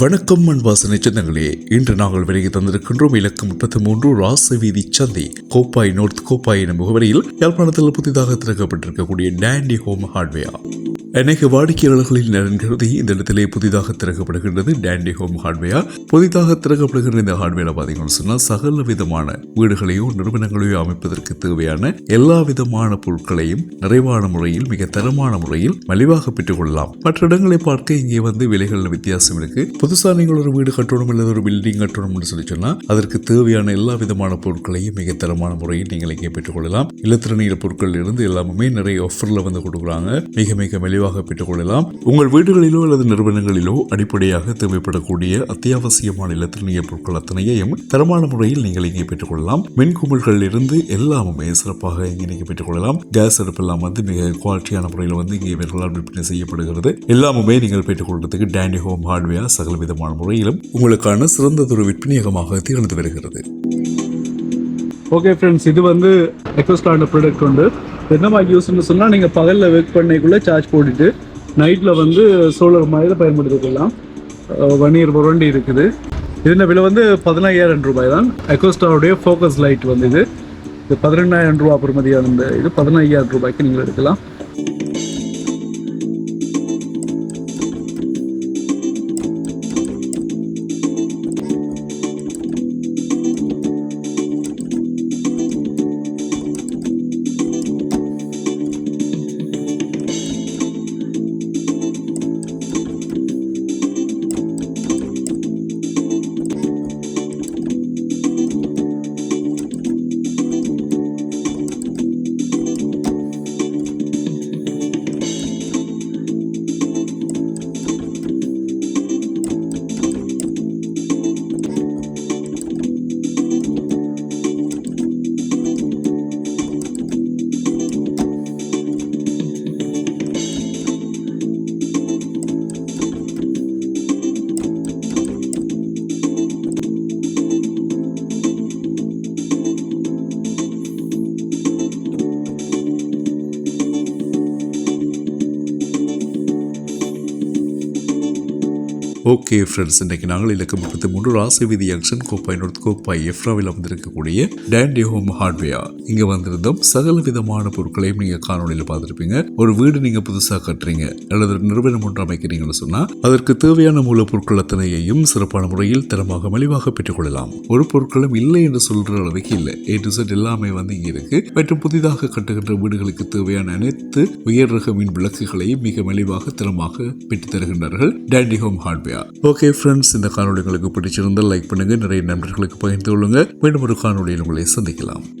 வணக்கம் அன்பாசனை சொந்தங்களே இன்று நாங்கள் வெளியே தந்திருக்கின்றோம் இலக்கம் முப்பத்தி மூன்று ராச வீதி சந்தை கோப்பாய் நோர்த் கோப்பாய் என முகவரியில் யாழ்ப்பாணத்தில் புதிதாக திறக்கப்பட்டிருக்கக்கூடிய டேண்டி ஹோம் ஹார்ட்வேர் அநேக வாடிக்கையாளர்களின் நலன் கருதி இந்த இடத்திலே புதிதாக திறக்கப்படுகின்றது டேண்டி ஹோம் ஹார்ட்வேர் புதிதாக திறக்கப்படுகின்ற இந்த ஹார்ட்வேர் பார்த்தீங்கன்னு சொன்னால் சகல விதமான வீடுகளையோ நிறுவனங்களையோ அமைப்பதற்கு தேவையான எல்லா விதமான பொருட்களையும் நிறைவான முறையில் மிக தரமான முறையில் மலிவாக பெற்றுக் கொள்ளலாம் மற்ற இடங்களை பார்க்க இங்கே வந்து விலைகளில் வித்தியாசம் இருக்கு. புதுசாக நீங்கள் ஒரு வீடு கட்டணும் அல்லது ஒரு பில்டிங் கட்டணும்னு சொல்லி சொன்னால் அதற்கு தேவையான எல்லா விதமான பொருட்களையும் மிக தரமான முறையில் நீங்கள் இங்கே பெற்றுக்கொள்ளலாம். இலத்திரனியல் பொருட்கள் இருந்து எல்லாமே நிறைய ஆஃபரில் வந்து கொடுக்குறாங்க. மிக மிக மலிவாக பெற்றுக்கொள்ளலாம் உங்கள் வீடுகளிலோ அல்லது நிறுவனங்களிலோ அடிப்படையாக தேவைப்படக்கூடிய அத்தியாவசியமான இலத்திரனிய பொருட்கள் அத்தனையையும் தரமான முறையில் நீங்கள் இங்கே பெற்றுக்கொள்ளலாம் மின்குமிழ்கள் இருந்து எல்லாமுமே சிறப்பாக இங்கே நீங்கள் பெற்றுக்கொள்ளலாம் கேஸ் அடுப்பெல்லாம் வந்து மிக குவாலிட்டியான முறையில் வந்து இங்கே இவர்களால் விற்பனை செய்யப்படுகிறது. எல்லாமுமே நீங்கள் பெற்றுக்கொள்றதுக்கு டேண்டி ஹோம் ஹார்ட்வேர் சகல விதமான முறையிலும் உங்களுக்கான சிறந்ததொரு விற்பனையகமாக திகழ்ந்து வருகிறது. ஓகே ஃப்ரெண்ட்ஸ் இது வந்து எக்கோஸ்டாண்ட் ப்ராடக்ட் உண்டு. என்னவா யூஸ்ன்னு சொன்னால் நீங்கள் பகலில் ஒர்க் பண்ணிக்குள்ளே சார்ஜ் போட்டுட்டு நைட்டில் வந்து சோலர் மாதிரி பயன்படுத்திக்கலாம். வன்னியர் புரண்டி இருக்குது. இதன் விலை வந்து பதினாயிரம் ரூபாய் தான். அக்கோஸ்டாவுடைய ஃபோக்கஸ் லைட் வந்து இது. இது பதினெண்ணாயிரம் ரூபா பெறுமதியான இந்த இது. பதினையாயிரம் ரூபாய்க்கு நீங்கள் எடுக்கலாம். ஓகே ஃப்ரெண்ட்ஸ் இன்றைக்கு நாங்கள் இலக்கம் முப்பத்தி மூன்று ராசி வீதி ஜங்ஷன் கோப்பாய் நோர்த் கோப்பாய் எஃப்ராவில் வந்திருக்கக்கூடிய டேண்டி ஹோம் ஹார்ட்வேர் இங்கே வந்திருந்தோம். சகல விதமான பொருட்களையும் நீங்கள் காணொலியில் பார்த்துருப்பீங்க. ஒரு வீடு நீங்கள் புதுசாக கட்டுறீங்க. அல்லது ஒரு நிறுவனம் ஒன்று அமைக்கிறீங்கன்னு சொன்னால் அதற்கு தேவையான மூலப்பொருட்கள் அத்தனையையும் சிறப்பான முறையில் தரமாக மலிவாக பெற்றுக்கொள்ளலாம். ஒரு பொருட்களும் இல்லை என்று சொல்கிற அளவுக்கு இல்லை. ஏ டு செட் எல்லாமே வந்து இங்கே இருக்கு. மற்றும் புதிதாக கட்டுகின்ற வீடுகளுக்கு தேவையான அனைத்து உயர் ரக மின் விளக்குகளையும் மிக மலிவாக தரமாக பெற்றுத் தருகின்றார்கள் Dandy home hardware okay friends இந்த காணொலி உங்களுக்கு பிடிச்சிருந்தால் லைக் பண்ணுங்க. நிறைய நண்பர்களுக்கு பகிர்ந்து கொள்ளுங்க. மீண்டும் ஒரு காணொலியில் உங்களை சந்திக்கலாம்.